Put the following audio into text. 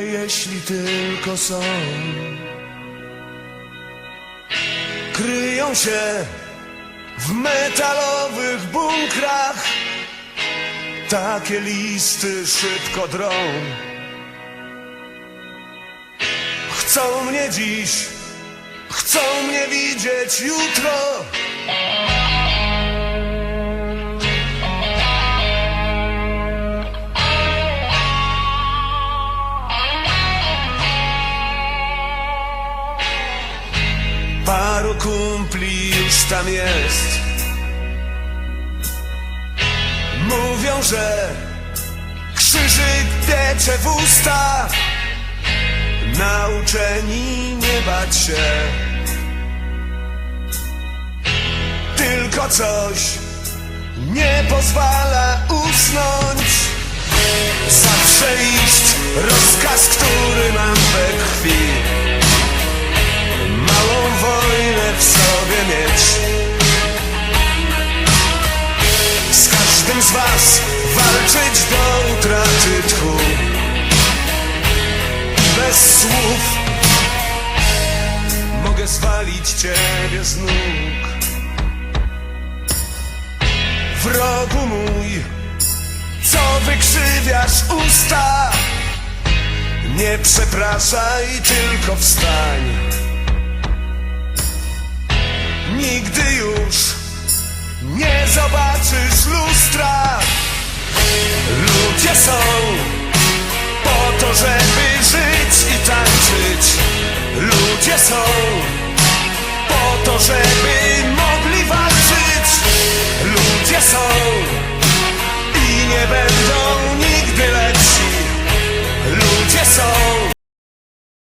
jeśli tylko są. Kryją się w metalowych bunkrach. Takie listy szybko drą. Chcą mnie dziś, chcą mnie widzieć jutro. Paru kumpli już tam jest. Mówią, że krzyżyk tecze w usta. Nauczeni nie bać się. Tylko coś nie pozwala usnąć. Zawsze iść, z was walczyć do utraty tchu. Bez słów mogę zwalić ciebie z nóg. Wrogu mój, co wykrzywiasz usta? Nie przepraszaj, tylko wstań. Nigdy zobaczysz lustra. Ludzie są po to, żeby żyć i tańczyć. Ludzie są